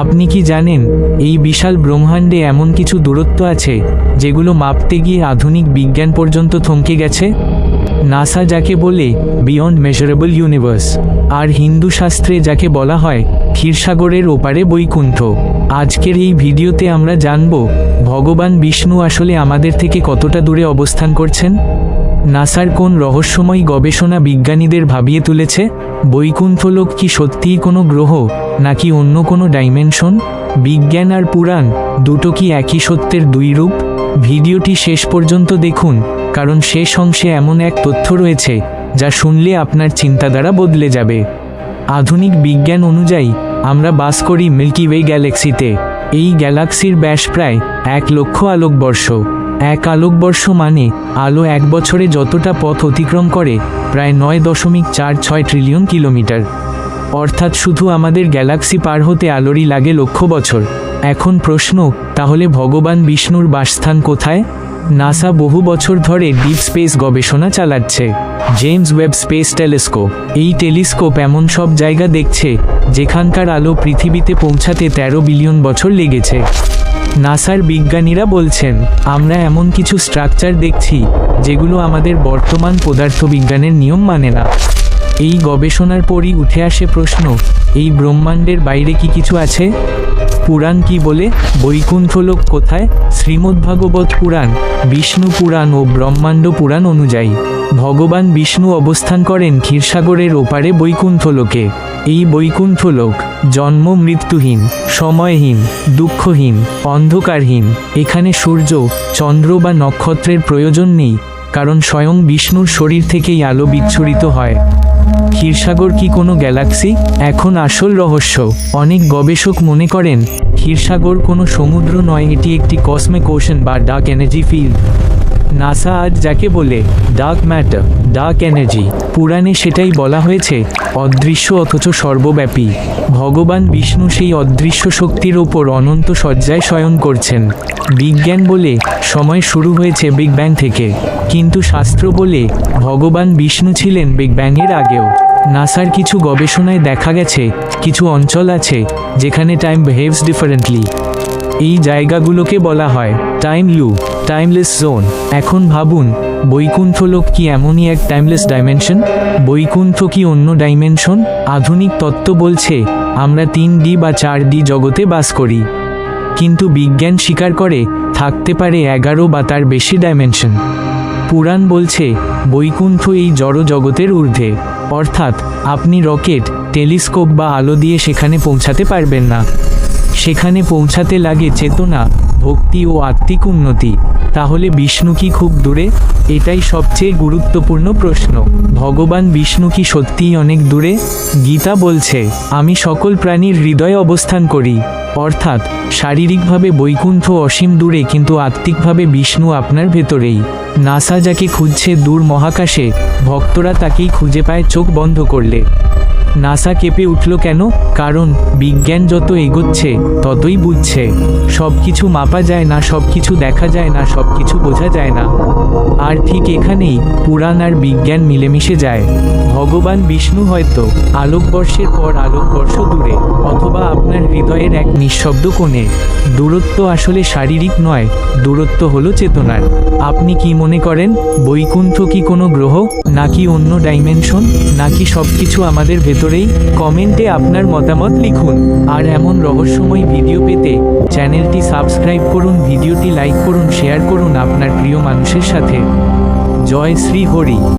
আপনি কি জানেন, এই বিশাল ব্রহ্মাণ্ডে এমন কিছু দূরত্ব আছে, যেগুলো মাপতে গিয়ে আধুনিক বিজ্ঞান পর্যন্ত থমকে গেছে? নাসা যাকে বলে বিয়ন্ড মেজারেবল ইউনিভার্স আর হিন্দু শাস্ত্রে যাকে বলা হয় ক্ষীরসাগরের ওপারে বৈকুণ্ঠ। আজকের এই ভিডিওতে আমরা জানব, ভগবান বিষ্ণু আসলে আমাদের থেকে কতটা দূরে অবস্থান করছেন? নাসার কোন রহস্যময় গবেষণা বিজ্ঞানীদের ভাবিয়ে তুলেছে? বৈকুণ্ঠলোক কি সত্যিই কোনো গ্রহ, নাকি অন্য কোনো ডাইমেনশন বিজ্ঞান আর পুরাণ, দুটো কি একই সত্যের দুই রূপ? ভিডিওটি শেষ পর্যন্ত দেখুন, কারণ শেষ অংশে এমন এক তথ্য রয়েছে, যা শুনলে আপনার চিন্তাধারা বদলে যাবে। আধুনিক বিজ্ঞান অনুযায়ী, আমরা বাস করি মিল্কি ওয়ে গ্যালাক্সিতে। এই গ্যালাক্সির ব্যাস প্রায় এক লক্ষ আলোকবর্ষ। এক আলোকবর্ষ মানে আলো এক বছরে যতটা পথ অতিক্রম করে, প্রায় নয় দশমিক চার ছয় ট্রিলিয়ন কিলোমিটার। অর্থাৎ শুধু আমাদের গ্যালাক্সি পার হতে আলোরই লাগে লক্ষ বছর। এখন প্রশ্ন, তাহলে ভগবান বিষ্ণুর বাসস্থান কোথায়? নাসা বহু বছর ধরে ডিপ স্পেস গবেষণা চালাচ্ছে। James Webb space telescope. এই টেলিস্কোপ এমন সব জায়গা দেখছে, যেখানকার আলো পৃথিবীতে পৌঁছাতে তেরো বিলিয়ন বছর লেগেছে। নাসার বিজ্ঞানীরা বলছেন, আমরা এমন কিছু স্ট্রাকচার দেখছি, যেগুলো আমাদের বর্তমান পদার্থবিজ্ঞানের নিয়ম মানে না। এই গবেষণার পরই উঠে আসে প্রশ্ন, এই ব্রহ্মাণ্ডের বাইরে কি কিছু আছে? পুরাণ কি বলে? বৈকুণ্ঠলোক কোথায়? শ্রীমদ্ভাগবত পুরাণ, বিষ্ণু পুরাণ ও ব্রহ্মাণ্ড পুরাণ অনুযায়ী। ভগবান বিষ্ণু অবস্থান করেন ক্ষীরসাগরের ওপারে বৈকুণ্ঠলোকে এই বৈকুণ্ঠলোক জন্ম মৃত্যুহীন, সময়হীন, দুঃখহীন, অন্ধকারহীন। এখানে সূর্য, চন্দ্র বা নক্ষত্রের প্রয়োজন নেই, কারণ স্বয়ং বিষ্ণুর শরীর থেকেই আলো বিচ্ছুরিত হয়। ক্ষীরসাগর কি কোনো গ্যালাক্সি? এখন আসল রহস্য। অনেক গবেষক মনে করেন, ক্ষীরসাগর কোনো সমুদ্র নয়, এটি একটি কসমিক ওশন বা ডার্ক এনার্জি ফিল্ড। নাসা আজ যাকে বলে ডার্ক ম্যাটার ডার্ক এনার্জি পুরাণে সেটাই বলা হয়েছে, অদৃশ্য অথচ সর্বব্যাপী। ভগবান বিষ্ণু সেই অদৃশ্য শক্তির ওপর অনন্ত শয্যায় শয়ন করছেন। বিজ্ঞান বলে সময় শুরু হয়েছে বিগ ব্যাং থেকে, কিন্তু শাস্ত্র বলে ভগবান বিষ্ণু ছিলেন বিগ ব্যাংয়ের আগেও। নাসার কিছু গবেষণায় দেখা গেছে, কিছু অঞ্চল আছে, যেখানে টাইম বিহেভস ডিফারেন্টলি এই জায়গাগুলোকে বলা হয় টাইম লু টাইমলেস জোন এখন ভাবুন বৈকুণ্ঠলোক কি এমনই এক টাইমলেস ডাইমেনশন বৈকুণ্ঠ কি অন্য ডাইমেনশন আধুনিক তত্ত্ব বলছে, আমরা তিন ডি বা চার ডি জগতে বাস করি। কিন্তু বিজ্ঞান স্বীকার করে, থাকতে পারে এগারো বা তার বেশি ডাইমেনশন পুরাণ বলছে, বৈকুণ্ঠ এই জড় জগতের ঊর্ধ্বে। অর্থাৎ, আপনি রকেট, টেলিস্কোপ বা আলো দিয়ে সেখানে পৌঁছাতে পারবেন না। সেখানে পৌঁছাতে লাগে চেতনা, ভক্তি ও আত্মিক উন্নতি। তাহলে বিষ্ণু কি খুব দূরে? এটাই সবচেয়ে গুরুত্বপূর্ণ প্রশ্ন। ভগবান বিষ্ণু কি সত্যিই অনেক দূরে? গীতা বলছে, আমি সকল প্রাণীর হৃদয়ে অবস্থান করি। অর্থাৎ, শারীরিকভাবে বৈকুণ্ঠ অসীম দূরে, কিন্তু আত্মিকভাবে বিষ্ণু আপনার ভেতরেই। নাসা যাকে খুঁজছে দূর মহাকাশে, ভক্তরা তাকেই খুঁজে পায় চোখ বন্ধ করলে। নাসা কেঁপে উঠল কেন? কারণ বিজ্ঞান যত এগোচ্ছে, ততই বুঝছে। সব কিছু মাপা যায় না সব কিছু দেখা যায় না সব কিছু বোঝা যায় না। আর ঠিক এখানেই পুরাণ আর বিজ্ঞান মিলেমিশে যায়। ভগবান বিষ্ণু হয়তো আলোকবর্ষের পর আলোকবর্ষ দূরে, অথবা আপনার হৃদয়ের এক নিঃশব্দ কোণে। দূরত্ব আসলে শারীরিক নয়, দূরত্ব হলো চেতনার। আপনি কি মনে করেন, বৈকুণ্ঠ কি কোনো গ্রহ, নাকি অন্য ডাইমেনশন, নাকি সবকিছু আমাদের ভেতরেই? কমেন্টে আপনার মতামত লিখুন। আর এমন রহস্যময় ভিডিও পেতে চ্যানেলটি সাবস্ক্রাইব করুন, ভিডিওটি লাইক করুন, শেয়ার করুন আপনার প্রিয় মানুষের সাথে। জয় শ্রী হরি।